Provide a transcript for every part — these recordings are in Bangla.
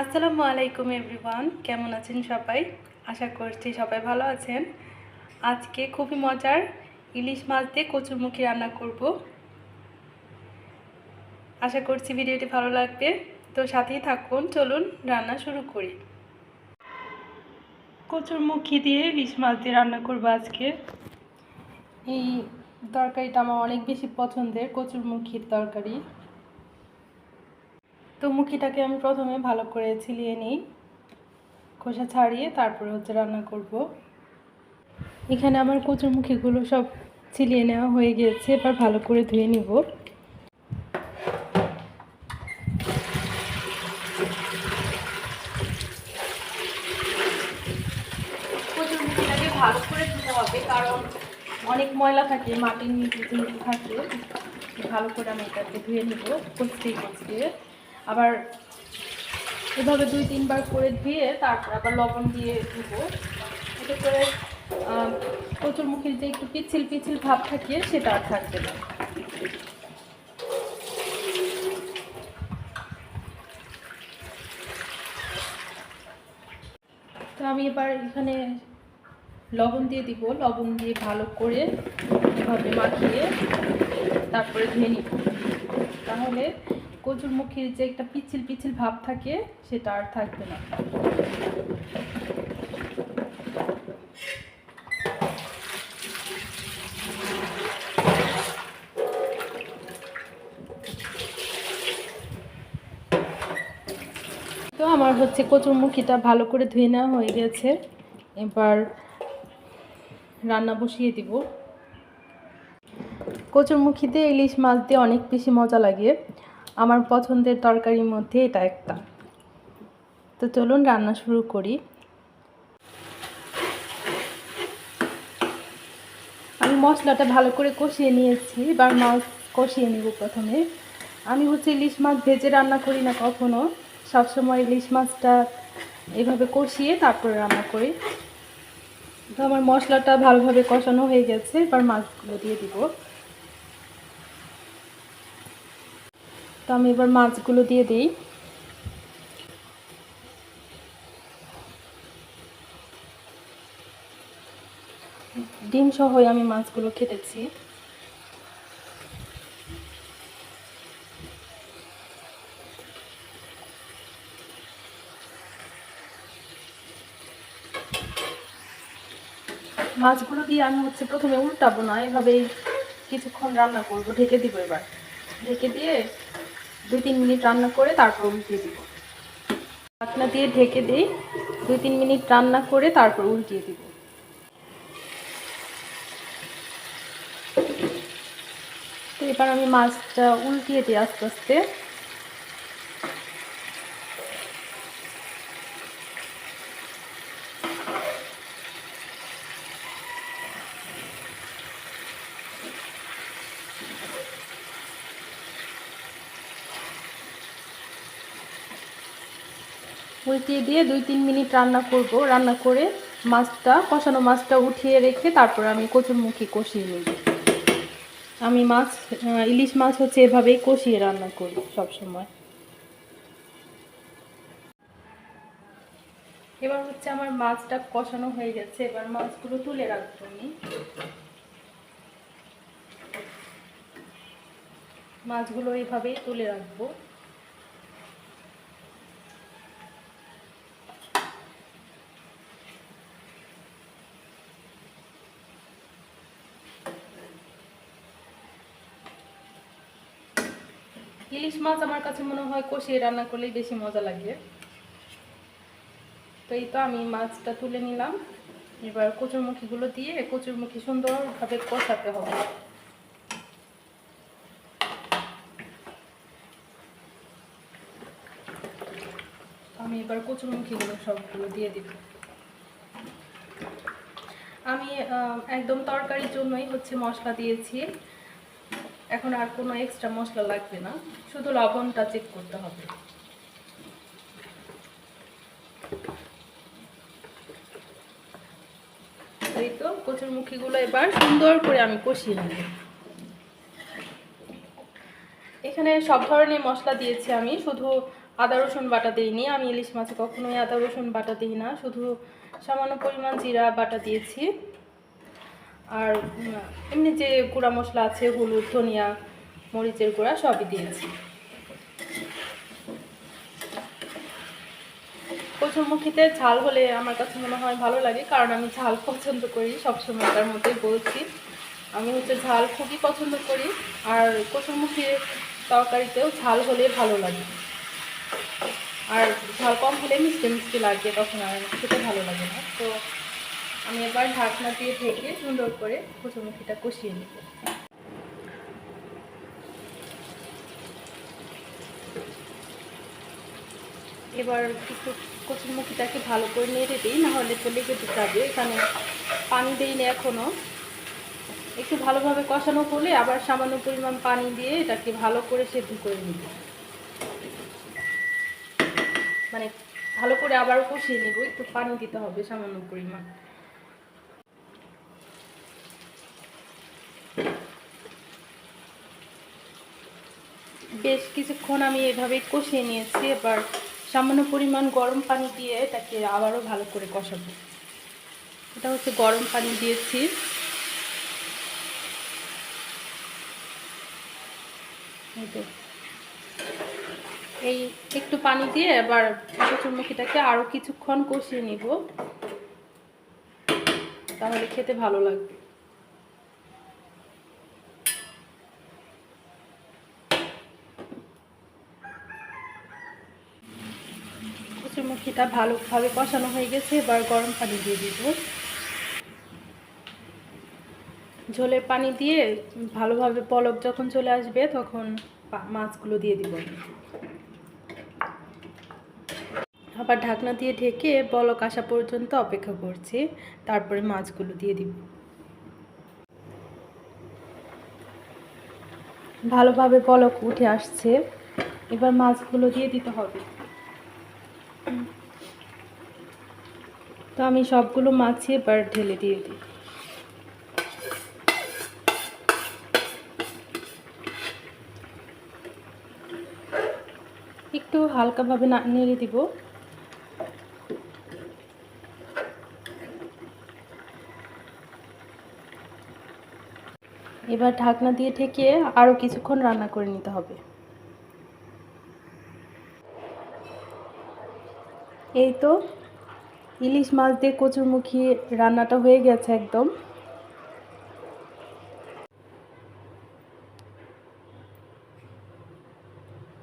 আসসালামু আলাইকুম এভরিওয়ান, কেমন আছেন সবাই? আশা করছি সবাই ভালো আছেন। আজকে খুবই মজার ইলিশ মাছ দিয়ে কচুরমুখী রান্না করব। আশা করছি ভিডিওটি ভালো লাগবে। তো সাথেই থাকুন, চলুন রান্না শুরু করি। কচুরমুখী দিয়ে ইলিশ মাছ দিয়ে রান্না করব আজকে। এই তরকারিটা আমার অনেক বেশি পছন্দের কচুরমুখীর তরকারি। তো মুখিটাকে আমি প্রথমে ভালো করে ছিলিয়ে নিই, খোসা ছাড়িয়ে তারপরে হচ্ছে রান্না করব। এখানে আমার কচুরমুখিগুলো সব ছিলিয়ে নেওয়া হয়ে গিয়েছে এবার ভালো করে ধুয়ে নিব। ভালো করে ধুতে হবে, কারণ অনেক ময়লা থাকে, মাটির নিচে থাকে। ভালো করে আমি এটাকে ধুয়ে নিব, কচড়িয়ে কচড়িয়ে। আবার এভাবে দুই, তিনবার করে ধুয়ে তারপর আবার লবণ দিয়ে ধুবো এতে করে প্রচুর মুখের যে একটু পিছিল পিছিল ভাব থাকে, সেটা আর থাকবে না। তো আমি এবার এখানে লবণ দিয়ে দিব। লবণ দিয়ে ভালো করে এভাবে মাখিয়ে তারপরে ধুয়ে নিব। তাহলে কচুর মুখের যে একটা পিছিল পিছিল ভাব থাকে, সেটা আর থাকবে না। তো আমার হচ্ছে কচুর মুখিটা ভালো করে ধুয়ে নেওয়া হয়ে গেছে। এবার রান্না বসিয়ে দিব। কচুরমুখিতে ইলিশ মাছ দিয়ে অনেক বেশি মজা লাগে। আমার পছন্দের তরকারির মধ্যে এটা একটা। তো চলুন রান্না শুরু করি। আমি মশলাটা ভালো করে কষিয়ে নিয়েছি, এবার মাছ কষিয়ে নেব প্রথমে। আমি হচ্ছে ইলিশ মাছ ভেজে রান্না করি না কখনো। সবসময় ইলিশ মাছটা এভাবে কষিয়ে তারপরে রান্না করি। তো আমার মশলাটা ভালোভাবে কষানো হয়ে গেছে, এবার মাছগুলো দিয়ে দিব। তো আমি এবার মাছগুলো দিয়ে দিই। ডিম সহই আমি মাছগুলো কেটেছি। মাছগুলো দিয়ে আমি হচ্ছে প্রথমে উল্টাবো না এভাবে কিছুক্ষণ রান্না করব, ঢেকে দিব এবার। ঢেকে দিয়ে দুই তিন মিনিট রান্না করে তারপর উল্টিয়ে দিব। ঢাকনা দিয়ে ঢেকে দিই। দুই তিন মিনিট রান্না করে তারপর উল্টিয়ে দিব। তো এবার আমি মাছটা উল্টিয়ে দিই আস্তে আস্তে। উল্টিয়ে দিয়ে দুই তিন মিনিট রান্না করব। রান্না করে মাছটা, কষানো মাছটা উঠিয়ে রেখে তারপর আমি কচুরমুখী কষিয়ে নিব। আমি মাছ ইলিশ মাছ হচ্ছে এভাবেই কষিয়ে রান্না করি সবসময়। এবার হচ্ছে আমার মাছটা কষানো হয়ে গেছে। এবার মাছগুলো তুলে রাখব আমি। মাছগুলো এইভাবেই তুলে রাখব। ইলিশ মাছ আমার কাছে মনে হয় কষিয়ে রান্না করলেই বেশি মজা লাগে। তো এই তো আমি মাছটা তুলে নিলাম। এবার কচুরমুখিগুলো দিয়ে কচুরমুখি সুন্দরভাবে কষাতে হবে। আমি এবার কচুরমুখিগুলো সবগুলো দিয়ে দিব। আমি একদম তরকারির জন্যই হচ্ছে মশলা দিয়েছি। এখন আর কোনো এক্সট্রা মশলা লাগবে না, শুধু লবণটা চেক করতে হবে। এই তো কচুরমুখিগুলো এবার সুন্দর করে আমি কষিয়ে নেব। এখানে সব ধরনের মশলা দিয়েছি আমি, শুধু আদা, রসুন বাটা দিইনি। আমি ইলিশ মাছে কখনোই আদা, রসুন বাটা দিই না, শুধু সামান্য পরিমাণ জিরা বাটা দিয়েছি। আর এমনি যে গুঁড়া মশলা আছে, হলুদ, ধনিয়া, মরিচের গুঁড়া সবই দিয়েছি। কচুরমুখিতে ঝাল হলে আমার কাছে মনে হয় ভালো লাগে, কারণ আমি ঝাল পছন্দ করি, সবসময় তার মধ্যেই বলছি। আমি হচ্ছে ঝাল খুবই পছন্দ করি, আর কচুরমুখির তরকারিতেও ঝাল হলে ভালো লাগে। আর ঝাল কম হলে মিষ্টি মিষ্টি লাগে, তখন আর খেতে ভালো লাগে না। তো আমি এবার ঢাকনা দিয়ে ঢেকে সুন্দর করে কচুরমুখিটা কষিয়ে নেব। এবার একটু কচুরমুখিটাকে ভালো করে নেড়ে দিই নাহলে তো লেগে যাবে এখানে পানি দিইনি এখনও একটু ভালোভাবে কষানো হলে আবার সামান্য পরিমাণ পানি দিয়ে এটাকে ভালো করে সেদ্ধ করে নিব। মানে ভালো করে আবার কষিয়ে নিব, একটু পানি দিতে হবে সামান্য পরিমাণ। বেশ কিছুক্ষণ আমি এভাবে কষিয়ে নিয়েছি। এবার সামান্য পরিমাণ গরম পানি দিয়ে এটাকে আবারও ভালো করে কষাবো। এটা হচ্ছে গরম পানি দিয়েছি। এই একটু পানি দিয়ে এবার কচুরমুখিটাকে আরও কিছুক্ষণ কষিয়ে নিব। তাহলে খেতে ভালো লাগবে। কচুরমুখিটা ভালোভাবে কষানো হয়ে গেছে, এবার গরম পানি দিয়ে দিব। ঝোলের পানি দিয়ে ভালোভাবে পলক যখন চলে আসবে, তখন মাছগুলো দিয়ে দিব। আবার ঢাকনা দিয়ে ঢেকে পলক আসা পর্যন্ত অপেক্ষা করছি, তারপরে মাছগুলো দিয়ে দিব। ভালোভাবে পলক উঠে আসছে, এবার মাছগুলো দিয়ে দিতে হবে। তো আমি সবগুলো মাছই এবার ঢেলে দিয়ে দিই। একটু হালকাভাবে না নেড়ে দিব। এবার ঢাকনা দিয়ে ঢেকে আরও কিছুক্ষণ রান্না করে নিতে হবে। এই তো ইলিশ মাছ দিয়ে কচুরমুখী রান্নাটা হয়ে গেছে একদম।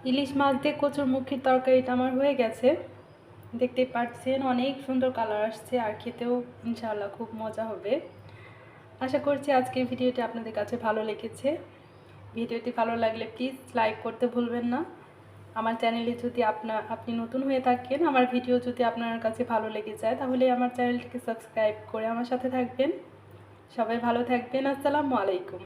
ইলিশ মাছ দিয়ে কচুরমুখির তরকারিটা আমার হয়ে গেছে। দেখতে পাচ্ছেন, অনেক সুন্দর কালার আসছে আর খেতেও ইনশাআল্লাহ খুব মজা হবে। আশা করছি আজকের ভিডিওটি আপনাদের কাছে ভালো লেগেছে। ভিডিওটি ভালো লাগলে প্লিজ লাইক করতে ভুলবেন না। আমার চ্যানেলে যদি আপনা, আপনি নতুন হয়ে থাকেন, আমার ভিডিও যদি আপনার কাছে ভালো লেগে যায়, তাহলে আমার চ্যানেলটিকে সাবস্ক্রাইব করে আমার সাথে থাকবেন। সবাই ভালো থাকবেন। আসসালামু আলাইকুম।